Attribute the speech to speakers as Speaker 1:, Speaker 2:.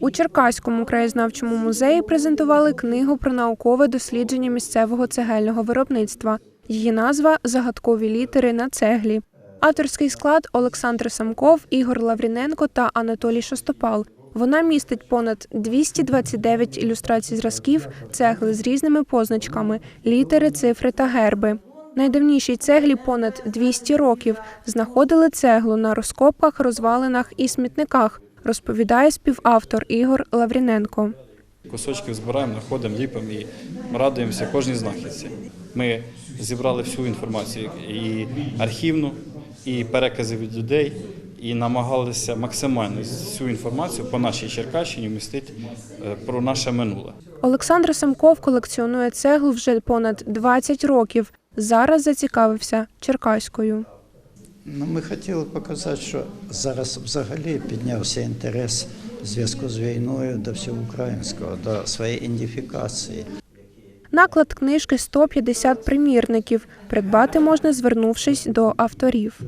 Speaker 1: У Черкаському краєзнавчому музеї презентували книгу про наукове дослідження місцевого цегельного виробництва. Її назва Загадкові літери на цеглі. Авторський склад Олександр Самков, Ігор Лавріненко та Анатолій Шостопал. Вона містить понад 229 ілюстрацій зразків цегли з різними позначками, літери, цифри та герби. Найдавнішій цеглі понад 200 років. Знаходили цеглу на розкопках, розвалинах і смітниках, розповідає співавтор Ігор Лавріненко.
Speaker 2: Кусочків збираємо, знаходимо, ліпимо і радуємося кожній знахідці. Ми зібрали всю інформацію і архівну, і перекази від людей, і намагалися максимально всю інформацію по нашій Черкащині вмістити е, про наше минуле.
Speaker 1: Олександр Самков колекціонує цеглу вже понад 20 років. Зараз зацікавився Черкаською.
Speaker 3: Ну, ми хотіли показати, що зараз взагалі піднявся інтерес в зв'язку з війною до всього українського, до своєї ідентифікації.
Speaker 1: Наклад книжки 150 примірників. Придбати можна, звернувшись до авторів.